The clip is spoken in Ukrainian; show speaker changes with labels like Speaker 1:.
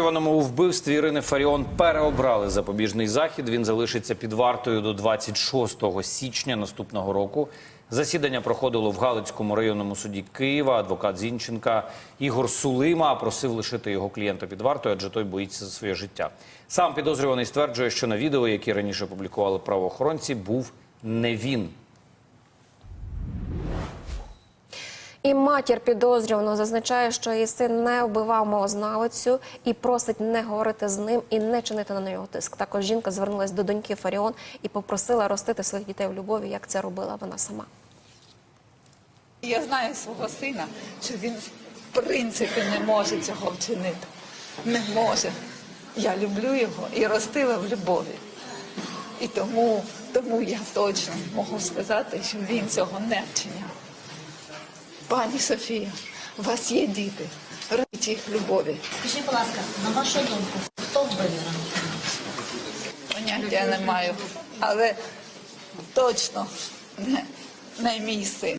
Speaker 1: У вбивстві Ірини Фаріон переобрали запобіжний захід. Він залишиться під вартою до 26 січня наступного року. Засідання проходило в Галицькому районному суді Києва. Адвокат Зінченка Ігор Сулима просив лишити його клієнта під вартою, адже той боїться за своє життя. Сам підозрюваний стверджує, що на відео, які раніше публікували правоохоронці, був не він.
Speaker 2: І матір підозрюваного зазначає, що її син не вбивав мовознавицю і просить не говорити з ним і не чинити на нього тиск. Також жінка звернулася до доньки Фаріон і попросила ростити своїх дітей в любові, як це робила вона сама.
Speaker 3: Я знаю свого сина, що він в принципі не може цього вчинити. Не може. Я люблю його і ростила в любові. І тому, тому я точно можу сказати, що він цього не вчиняв. Пані Софія, у вас є діти. Ростіть їх любові.
Speaker 4: Скажіть, будь ласка, на вашу думку, хто вбив?
Speaker 3: Поняття не маю. Але точно не, не мій син.